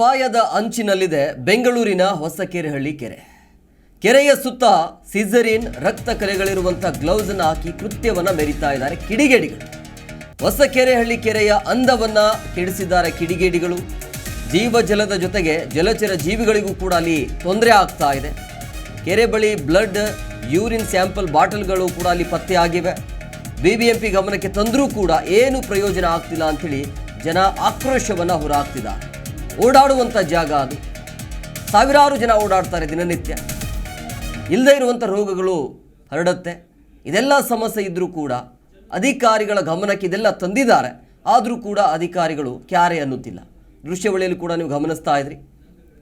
ಅಪಾಯದ ಅಂಚಿನಲ್ಲಿದೆ ಬೆಂಗಳೂರಿನ ಹೊಸಕೆರೆಹಳ್ಳಿ ಕೆರೆ. ಕೆರೆಯ ಸುತ್ತ ಸಿಜರಿನ್ ರಕ್ತ ಕಲೆಗಳಿರುವಂಥ ಗ್ಲೌಸ್ ಅನ್ನು ಹಾಕಿ ಕೃತ್ಯವನ್ನ ಮೆರಿತಾ ಇದ್ದಾರೆ ಕಿಡಿಗೇಡಿಗಳು. ಹೊಸಕೆರೆಹಳ್ಳಿ ಕೆರೆಯ ಅಂದವನ್ನ ಕೆಡಿಸಿದ್ದಾರೆ ಕಿಡಿಗೇಡಿಗಳು. ಜೀವ ಜಲದ ಜೊತೆಗೆ ಜಲಚರ ಜೀವಿಗಳಿಗೂ ಕೂಡ ಅಲ್ಲಿ ತೊಂದರೆ ಆಗ್ತಾ ಇದೆ. ಕೆರೆ ಬಳಿ ಬ್ಲಡ್, ಯೂರಿನ್ ಸ್ಯಾಂಪಲ್ ಬಾಟಲ್ಗಳು ಕೂಡ ಅಲ್ಲಿ ಪತ್ತೆಯಾಗಿವೆ. ಬಿಬಿಎಂಪಿ ಗಮನಕ್ಕೆ ತಂದರೂ ಕೂಡ ಏನು ಪ್ರಯೋಜನ ಆಗ್ತಿಲ್ಲ ಅಂಥೇಳಿ ಜನ ಆಕ್ರೋಶವನ್ನು ಹೊರಹಾಕ್ತಿದ್ದಾರೆ ಓಡಾಡುವಂಥ ಜಾಗ ಅದು. ಸಾವಿರಾರು ಜನ ಓಡಾಡ್ತಾರೆ ದಿನನಿತ್ಯ. ಇಲ್ಲದೇ ಇರುವಂಥ ರೋಗಗಳು ಹರಡುತ್ತೆ. ಇದೆಲ್ಲ ಸಮಸ್ಯೆ ಇದ್ದರೂ ಕೂಡ ಅಧಿಕಾರಿಗಳ ಗಮನಕ್ಕೆ ಇದೆಲ್ಲ ತಂದಿದ್ದಾರೆ. ಆದರೂ ಕೂಡ ಅಧಿಕಾರಿಗಳು ಕ್ಯಾರೆ ಅನ್ನುತ್ತಿಲ್ಲ. ದೃಶ್ಯವಳಿಯಲ್ಲಿ ಕೂಡ ನೀವು ಗಮನಿಸ್ತಾ ಇದ್ರಿ.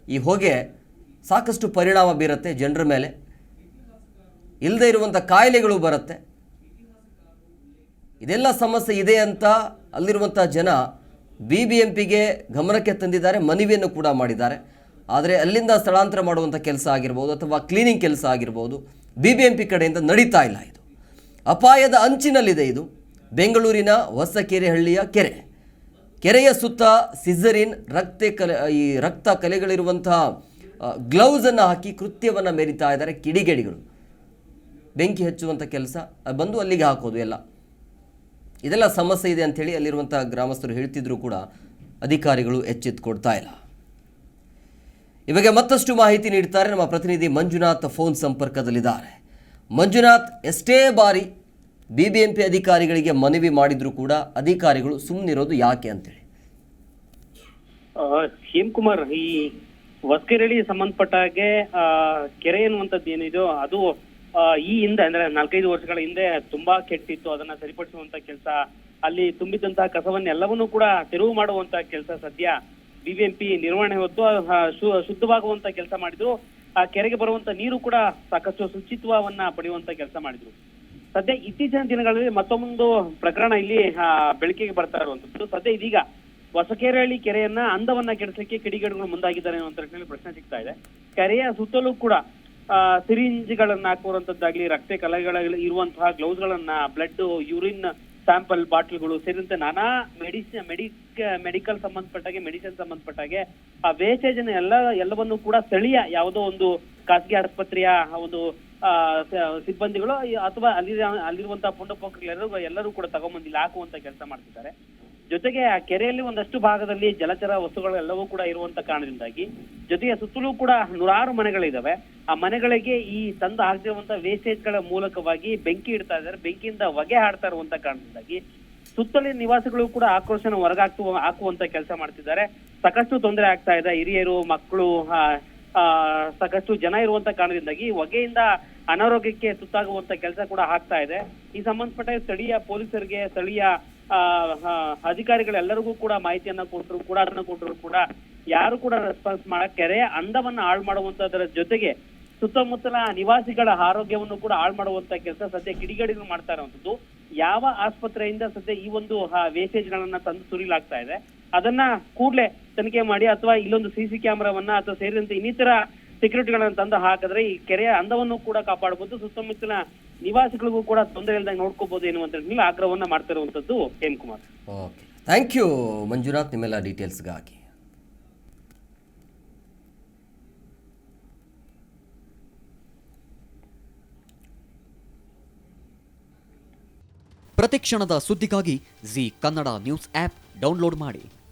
ಈ ಹೊಗೆ ಸಾಕಷ್ಟು ಪರಿಣಾಮ ಬೀರುತ್ತೆ ಜನರ ಮೇಲೆ. ಇಲ್ಲದೇ ಇರುವಂಥ ಕಾಯಿಲೆಗಳು ಬರುತ್ತೆ. ಇದೆಲ್ಲ ಸಮಸ್ಯೆ ಇದೆ ಅಂತ ಅಲ್ಲಿರುವಂಥ ಜನ ಬಿ ಬಿ ಎಂ ಪಿಗೆ ಗಮನಕ್ಕೆ ತಂದಿದ್ದಾರೆ, ಮನವಿಯನ್ನು ಕೂಡ ಮಾಡಿದ್ದಾರೆ. ಆದರೆ ಅಲ್ಲಿಂದ ಸ್ಥಳಾಂತರ ಮಾಡುವಂಥ ಕೆಲಸ ಆಗಿರ್ಬೋದು ಅಥವಾ ಕ್ಲೀನಿಂಗ್ ಕೆಲಸ ಆಗಿರ್ಬೋದು ಬಿ ಬಿ ಎಂ ಪಿ ಕಡೆಯಿಂದ ನಡೀತಾ ಇಲ್ಲ ಇದು. ಅಪಾಯದ ಅಂಚಿನಲ್ಲಿದೆ ಇದು. ಬೆಂಗಳೂರಿನ ಹೊಸಕೆರೆಹಳ್ಳಿಯ ಕೆರೆ. ಕೆರೆಯ ಸುತ್ತ ಸಿಜರಿನ್ ರಕ್ತ ಕಲೆ, ಈ ರಕ್ತ ಕಲೆಗಳಿರುವಂತಹ ಗ್ಲೌಸನ್ನು ಹಾಕಿ ಕೃತ್ಯವನ್ನು ಮೆರಿತಾ ಇದ್ದಾರೆ ಕಿಡಿಗೇಡಿಗಳು. ಬೆಂಕಿ ಹಚ್ಚುವಂಥ ಕೆಲಸ ಬಂದು ಅಲ್ಲಿಗೆ ಹಾಕೋದು ಎಲ್ಲ. ಇದೆಲ್ಲ ಸಮಸ್ಯೆ ಇದೆ ಅಂಥೇಳಿ ಅಲ್ಲಿರುವಂಥ ಗ್ರಾಮಸ್ಥರು ಹೇಳ್ತಿದ್ರು ಕೂಡ ಅಧಿಕಾರಿಗಳು ಎಚ್ಚೆತ್ತುಕೊಡ್ತಾ ಇಲ್ಲ. ಈ ಬಗ್ಗೆ ಮತ್ತಷ್ಟು ಮಾಹಿತಿ ನೀಡ್ತಾರೆ ನಮ್ಮ ಪ್ರತಿನಿಧಿ ಮಂಜುನಾಥ್ ಫೋನ್ ಸಂಪರ್ಕದಲ್ಲಿದ್ದಾರೆ. ಮಂಜುನಾಥ್, ಎಷ್ಟೇ ಬಾರಿ ಬಿ ಬಿ ಎಂ ಪಿ ಅಧಿಕಾರಿಗಳಿಗೆ ಮನವಿ ಮಾಡಿದ್ರು ಕೂಡ ಅಧಿಕಾರಿಗಳು ಸುಮ್ಮನಿರೋದು ಯಾಕೆ ಅಂತೇಳಿ? ಹೇಮಕುಮಾರ್, ಈ ಹೊಸಕೆರೆಳಿ ಸಂಬಂಧಪಟ್ಟ ಹಾಗೆ ಕೆರೆ ಅನ್ನುವಂಥದ್ದು ಏನಿದೆಯೋ ಅದು ಈ ಹಿಂದೆ, ಅಂದ್ರೆ ನಾಲ್ಕೈದು ವರ್ಷಗಳ ಹಿಂದೆ ತುಂಬಾ ಕೆಟ್ಟಿತ್ತು ಅದನ್ನ ಸರಿಪಡಿಸುವಂತ ಕೆಲಸ. ಅಲ್ಲಿ ತುಂಬಿದಂತಹ ಕಸವನ್ನೆಲ್ಲವನ್ನೂ ಕೂಡ ತೆರವು ಮಾಡುವಂತ ಕೆಲಸ ಸದ್ಯ ಬಿಬಿಎಂಪಿ ನಿರ್ವಹಣೆ ಹೊತ್ತು ಶುದ್ಧವಾಗುವಂತ ಕೆಲಸ ಮಾಡಿದ್ರು. ಆ, ಕೆರೆಗೆ ಬರುವಂತ ನೀರು ಕೂಡ ಸಾಕಷ್ಟು ಶುಚಿತ್ವವನ್ನ ಪಡೆಯುವಂತ ಕೆಲಸ ಮಾಡಿದ್ರು. ಸದ್ಯ ಇತ್ತೀಚಿನ ದಿನಗಳಲ್ಲಿ ಮತ್ತೊಂದು ಪ್ರಕರಣ ಇಲ್ಲಿ ಬೆಳಕಿಗೆ ಬರ್ತಾ ಇರುವಂತದ್ದು. ಸದ್ಯ ಇದೀಗ ಹೊಸಕೆರೆಹಳ್ಳಿ ಕೆರೆಯನ್ನ ಅಂದವನ್ನ ಕೆಡಿಸಲಿಕ್ಕೆ ಕಿಡಿಗೇಡುಗಳು ಮುಂದಾಗಿದ್ದಾರೆ ಅನ್ನುವಂತ ಪ್ರಶ್ನೆ ಸಿಗ್ತಾ ಇದೆ. ಕೆರೆಯ ಸುತ್ತಲೂ ಕೂಡ ಸಿರಿಂಜ್ಗಳನ್ನ ಹಾಕುವಂತದ್ದಾಗ್ಲಿ ರಕ್ತ ಕಲೆಗಳ ಇರುವಂತಹ ಗ್ಲೌಸ್ ಗಳನ್ನ ಬ್ಲಡ್ ಯೂರಿನ್ ಸ್ಯಾಂಪಲ್ ಬಾಟಲ್ಗಳು ಸೇರಿದಂತೆ ನಾನಾ ಮೆಡಿಸಿನ್ ಮೆಡಿಕ್ ಮೆಡಿಕಲ್ ಸಂಬಂಧಪಟ್ಟಾಗೆ ಮೆಡಿಸಿನ್ ಸಂಬಂಧಪಟ್ಟಾಗೆ ಆ ವೇಸ್ಟೇಜ್ ಎಲ್ಲ ಎಲ್ಲವನ್ನು ಕೂಡ ಸ್ಥಳೀಯ ಯಾವುದೋ ಒಂದು ಖಾಸಗಿ ಆಸ್ಪತ್ರೆಯ ಒಂದು ಆ, ಸಿಬ್ಬಂದಿಗಳು ಅಥವಾ ಅಲ್ಲಿ ಅಲ್ಲಿರುವಂತಹ ಪುಂಡಪೋಕರು ಎಲ್ಲರೂ ಎಲ್ಲರೂ ಕೂಡ ತಗೊಂಬಂದಿಲ್ಲ ಹಾಕುವಂತ ಕೆಲಸ ಮಾಡ್ತಿದ್ದಾರೆ. ಜೊತೆಗೆ ಆ ಕೆರೆಯಲ್ಲಿ ಒಂದಷ್ಟು ಭಾಗದಲ್ಲಿ ಜಲಚರ ವಸ್ತುಗಳೆಲ್ಲವೂ ಕೂಡ ಇರುವಂತ ಕಾರಣದಿಂದಾಗಿ, ಜೊತೆಗೆ ಸುತ್ತಲೂ ಕೂಡ ನೂರಾರು ಮನೆಗಳಿದಾವೆ. ಆ ಮನೆಗಳಿಗೆ ಈ ತಂದು ಹಾಕ್ತಿರುವಂತ ವೇಸ್ಟೇಜ್ಗಳ ಮೂಲಕವಾಗಿ ಬೆಂಕಿ ಇಡ್ತಾ ಇದ್ದಾರೆ. ಬೆಂಕಿಯಿಂದ ಹೊಗೆ ಹಾಡ್ತಾ ಇರುವಂತ ಕಾರಣದಿಂದಾಗಿ ಸುತ್ತಲಿನ ನಿವಾಸಿಗಳು ಕೂಡ ಆಕ್ರೋಶನ ಹೊರಗಾಕ್ತು ಹಾಕುವಂತ ಕೆಲಸ ಮಾಡ್ತಿದ್ದಾರೆ. ಸಾಕಷ್ಟು ತೊಂದರೆ ಆಗ್ತಾ ಇದೆ. ಹಿರಿಯರು, ಮಕ್ಕಳು ಸಾಕಷ್ಟು ಜನ ಇರುವಂತ ಕಾರಣದಿಂದಾಗಿ ಹೊಗೆಯಿಂದ ಅನಾರೋಗ್ಯಕ್ಕೆ ತುತ್ತಾಗುವಂತ ಕೆಲಸ ಕೂಡ ಆಗ್ತಾ ಇದೆ. ಈ ಸಂಬಂಧಪಟ್ಟ ಸ್ಥಳೀಯ ಪೊಲೀಸರಿಗೆ, ಸ್ಥಳೀಯ ಅಧಿಕಾರಿಗಳೆಲ್ಲರಿಗೂ ಕೂಡ ಮಾಹಿತಿಯನ್ನ ಕೊಟ್ಟರು ಕೂಡ ಅದನ್ನ ಕೊಟ್ಟರು ಕೂಡ ಯಾರು ಕೂಡ ರೆಸ್ಪಾನ್ಸ್ ಮಾಡಕ್ ಕೆರೆಯ ಅಂದವನ್ನ ಹಾಳು ಮಾಡುವಂತದರ ಜೊತೆಗೆ ಸುತ್ತಮುತ್ತಲ ನಿವಾಸಿಗಳ ಆರೋಗ್ಯವನ್ನು ಕೂಡ ಹಾಳು ಮಾಡುವಂತ ಕೆಲಸ ಸದ್ಯ ಕಿಡಿಗೇಡಿಗಳು ಮಾಡ್ತಾ ಇರುವಂತದ್ದು. ಯಾವ ಆಸ್ಪತ್ರೆಯಿಂದ ಸದ್ಯ ಈ ಒಂದು ವೇಸ್ಟೇಜ್ ಗಳನ್ನ ತಂದು ಸುರಿಲಾಗ್ತಾ ಇದೆ, ಅದನ್ನ ಕೂಡ್ಲೆ ತನಿಖೆ ಮಾಡಿ ಅಥವಾ ಇಲ್ಲೊಂದು ಸಿಸಿ ಕ್ಯಾಮೆರಾವನ್ನ ಅಥವಾ ಸೇರಿದಂತೆ ಇನ್ನಿತರ ಸೆಕ್ಯೂರಿಟಿಗಳನ್ನ ತಂದು ಹಾಕಿದ್ರೆ ಈ ಕೆರೆಯ ಅಂದವನ್ನು ಕೂಡ ಕಾಪಾಡಬಹುದು ಸುತ್ತಮುತ್ತಲಿನ ನಿವಾಸಿಗಳಿಗೂ ಕೂಡ ತೊಂದರೆ ಇಲ್ಲದಂಗೆ ನೋಡ್ಕೋಬಹುದು ಎನ್ನುವಂತ ಹೇಳಿ ಆಗ್ರಹವನ್ನ ಮಾಡ್ತಾ ಇರುವಂತದ್ದು Hemakumar okay thank you Manjunath ನಿಮ್ಮೆಲ್ಲ ಡೀಟೇಲ್ಸ್ಗಾಗಿ ಪ್ರತಿಕ್ಷಣದ ಸುದ್ದಿಗಾಗಿ Zee Kannada news app download ಮಾಡಿ.